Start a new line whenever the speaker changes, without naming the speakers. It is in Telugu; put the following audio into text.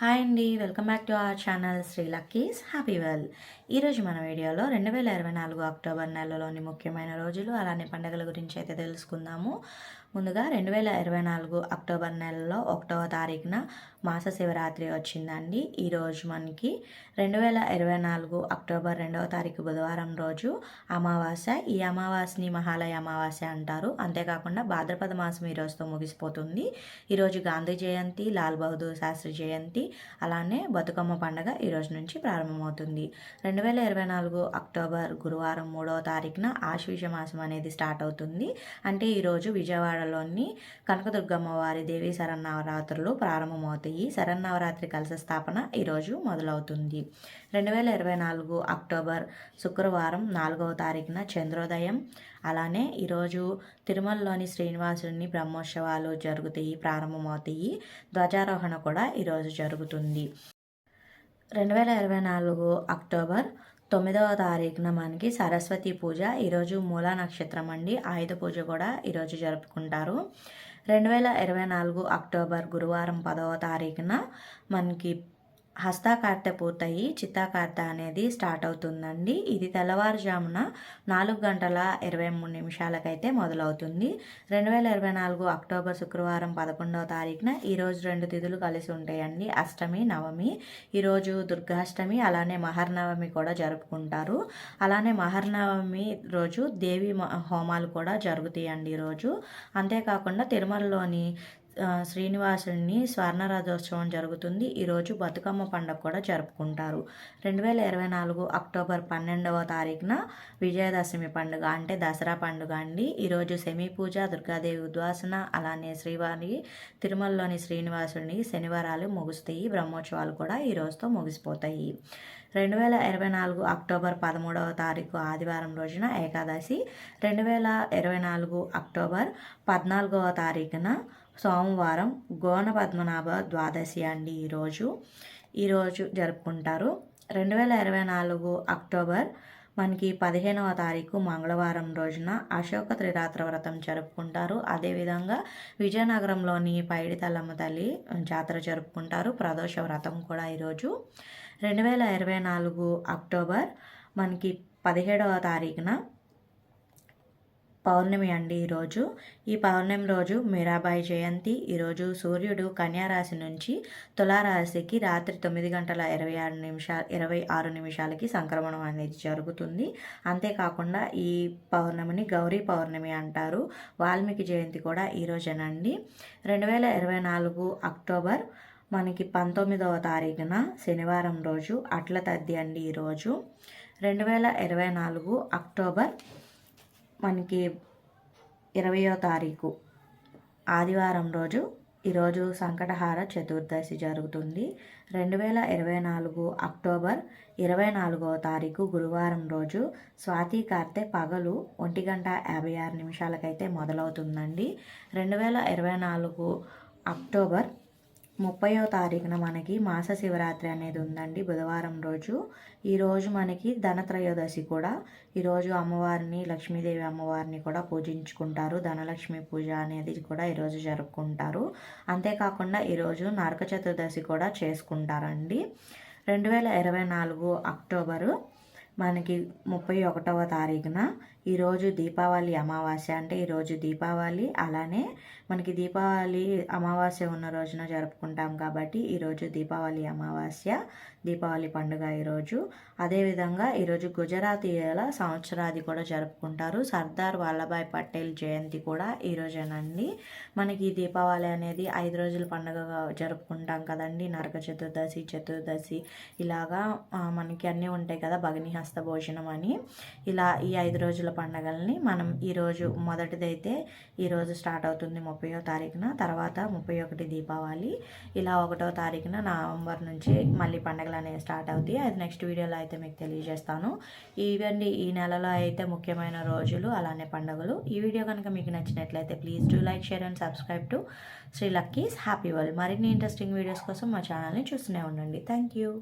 హాయ్ అండి welcome back to our channel Shri Luckies. Happy World ఈరోజు మన వీడియోలో రెండు వేల ఇరవై నాలుగు అక్టోబర్ నెలలోని ముఖ్యమైన రోజులు అలానే పండుగల గురించి అయితే తెలుసుకుందాము. ముందుగా రెండు వేల ఇరవై నాలుగు అక్టోబర్ నెలలో ఒకటవ తారీఖున మాస శివరాత్రి వచ్చిందండి. ఈరోజు మనకి రెండు వేల ఇరవై నాలుగు అక్టోబర్ రెండవ తారీఖు బుధవారం రోజు అమావాస్య ఈ అమావాస్యని మహాలయ అమావాస్య అంటారు. అంతేకాకుండా భాద్రపద మాసం ఈ రోజుతో ముగిసిపోతుంది. ఈరోజు గాంధీ జయంతి లాల్ బహదూర్ శాస్త్రి జయంతి అలానే బతుకమ్మ పండుగ ఈ రోజు నుంచి ప్రారంభమవుతుంది. రెండు వేల ఇరవై నాలుగు అక్టోబర్ గురువారం మూడవ తారీఖున ఆశ్వీజ మాసం అనేది స్టార్ట్ అవుతుంది. అంటే ఈరోజు విజయవాడలోని కనకదుర్గమ్మ వారి దేవీ శరన్నవరాత్రులు ప్రారంభమవుతాయి. శరన్నవరాత్రి కలశ స్థాపన ఈరోజు మొదలవుతుంది. రెండు వేల ఇరవై నాలుగు అక్టోబర్ శుక్రవారం నాలుగవ తారీఖున చంద్రోదయం. అలానే ఈరోజు తిరుమలలోని శ్రీనివాసుని బ్రహ్మోత్సవాలు జరుగుతాయి ప్రారంభమవుతాయి. ధ్వజారోహణ కూడా ఈరోజు జరుగుతుంది. రెండు వేల ఇరవై నాలుగు అక్టోబర్ తొమ్మిదవ తారీఖున మనకి సరస్వతి పూజ. ఈరోజు మూలా నక్షత్రం అండి. ఆయుధ పూజ కూడా ఈరోజు జరుపుకుంటారు. రెండు వేల ఇరవై నాలుగు అక్టోబర్ గురువారం పదవ తారీఖున మనకి హస్తాకార్తె పూర్తయి చిత్తాకార్తె అనేది స్టార్ట్ అవుతుందండి. ఇది తెల్లవారుజామున నాలుగు గంటల ఇరవై మూడు నిమిషాలకైతే మొదలవుతుంది. రెండు వేల ఇరవై నాలుగు అక్టోబర్ శుక్రవారం పదకొండవ తారీఖున ఈరోజు రెండు తిథులు కలిసి ఉంటాయండి. అష్టమి నవమి. ఈరోజు దుర్గాష్టమి అలానే మహర్నవమి కూడా జరుపుకుంటారు. అలానే మహర్నవమి రోజు దేవి హోమాలు కూడా జరుగుతాయండి ఈరోజు అంతేకాకుండా తిరుమలలోని శ్రీనివాసుని స్వర్ణరథోత్సవం జరుగుతుంది. ఈరోజు బతుకమ్మ పండుగ కూడా జరుపుకుంటారు. రెండు వేల ఇరవై నాలుగు అక్టోబర్ పన్నెండవ తారీఖున విజయదశమి పండుగ అంటే దసరా పండుగ అండి. ఈరోజు సెమీ పూజ దుర్గాదేవి ఉద్వాసన అలానే శ్రీవారి తిరుమలలోని శ్రీనివాసుని శనివారాలు ముగుస్తాయి. బ్రహ్మోత్సవాలు కూడా ఈ రోజుతో ముగిసిపోతాయి. రెండు వేల ఇరవై నాలుగు అక్టోబర్ పదమూడవ తారీఖు ఆదివారం రోజున ఏకాదశి. రెండు వేల ఇరవై నాలుగు అక్టోబర్ పద్నాలుగవ తారీఖున సోమవారం గోన పద్మనాభ ద్వాదశి అండి ఈరోజు ఈరోజు జరుపుకుంటారు. రెండు వేల ఇరవై నాలుగు అక్టోబర్ మనకి పదిహేనవ తారీఖు మంగళవారం రోజున అశోక త్రిరాత్ర వ్రతం జరుపుకుంటారు. అదేవిధంగా విజయనగరంలోని పైడితల్లమ్మ తల్లి జాతర జరుపుకుంటారు. ప్రదోష వ్రతం కూడా ఈరోజు రెండు వేల ఇరవై నాలుగు అక్టోబర్ మనకి పదిహేడవ తారీఖున పౌర్ణమి అండి ఈరోజు. ఈ పౌర్ణమి రోజు మీరాబాయి జయంతి. ఈరోజు సూర్యుడు కన్యారాశి నుంచి తులారాశికి రాత్రి తొమ్మిది గంటల ఇరవై ఆరు నిమిషాలు ఇరవై ఆరు నిమిషాలకి సంక్రమణం అనేది జరుగుతుంది. అంతేకాకుండా ఈ పౌర్ణమిని గౌరీ పౌర్ణమి అంటారు. వాల్మీకి జయంతి కూడా ఈరోజేనండి రెండు వేల ఇరవై నాలుగు అక్టోబర్ మనకి పంతొమ్మిదవ తారీఖున శనివారం రోజు అట్ల తద్ది అండి ఈరోజు రెండు వేల ఇరవై నాలుగు అక్టోబర్ మనకి ఇరవయో తారీఖు. ఆదివారం రోజు ఈరోజు సంకటహార చతుర్దశి జరుగుతుంది. రెండు వేల ఇరవై నాలుగు అక్టోబర్ ఇరవై నాలుగో తారీఖు గురువారం రోజు స్వాతి కార్తె పగలు ఒంటి గంట యాభై ఆరు నిమిషాలకైతే మొదలవుతుందండి. రెండు వేల ఇరవై నాలుగు అక్టోబర్ ముప్పయో తారీఖున మనకి మాస శివరాత్రి అనేది ఉందండి బుధవారం రోజు. ఈరోజు మనకి ధనత్రయోదశి కూడా. ఈరోజు అమ్మవారిని లక్ష్మీదేవి అమ్మవారిని కూడా పూజించుకుంటారు. ధనలక్ష్మి పూజ అనేది కూడా ఈరోజు జరుపుకుంటారు. అంతేకాకుండా ఈరోజు నరక చతుర్దశి కూడా చేసుకుంటారండి. రెండు వేల ఇరవై నాలుగు అక్టోబరు మనకి ముప్పై ఒకటవ తారీఖున ఈరోజు దీపావళి అమావాస్య. అంటే ఈరోజు దీపావళి అలానే మనకి దీపావళి అమావాస్య ఉన్న రోజున జరుపుకుంటాం కాబట్టి ఈరోజు దీపావళి అమావాస్య దీపావళి పండుగ ఈరోజు. అదేవిధంగా ఈరోజు గుజరాతీయుల సంవత్సరాది కూడా జరుపుకుంటారు. సర్దార్ వల్లభాయ్ పటేల్ జయంతి కూడా ఈరోజేనండి మనకి దీపావళి అనేది ఐదు రోజుల పండుగగా జరుపుకుంటాం కదండి. నరక చతుర్దశి చతుర్దశి ఇలాగా మనకి అన్నీ ఉంటాయి కదా భగిని హస్త భోజనం అని. ఇలా ఈ ఐదు రోజుల పండుగల్ని మనం ఈరోజు మొదటిదైతే ఈరోజు స్టార్ట్ అవుతుంది ముప్పయో తారీఖున తర్వాత ముప్పై ఒకటి దీపావళి. ఇలా ఒకటో తారీఖున నవంబర్ నుంచి మళ్ళీ పండుగలు అనేవి స్టార్ట్ అవుతాయి. అది నెక్స్ట్ వీడియోలో అయితే మీకు తెలియజేస్తాను. ఇవండి ఈ నెలలో అయితే ముఖ్యమైన రోజులు అలానే పండుగలు. ఈ వీడియో కనుక మీకు నచ్చినట్లయితే please do like share and subscribe to Shri Luckies Happy World. మరిన్ని ఇంట్రెస్టింగ్ వీడియోస్ కోసం మా ఛానల్ని చూస్తూనే ఉండండి. Thank you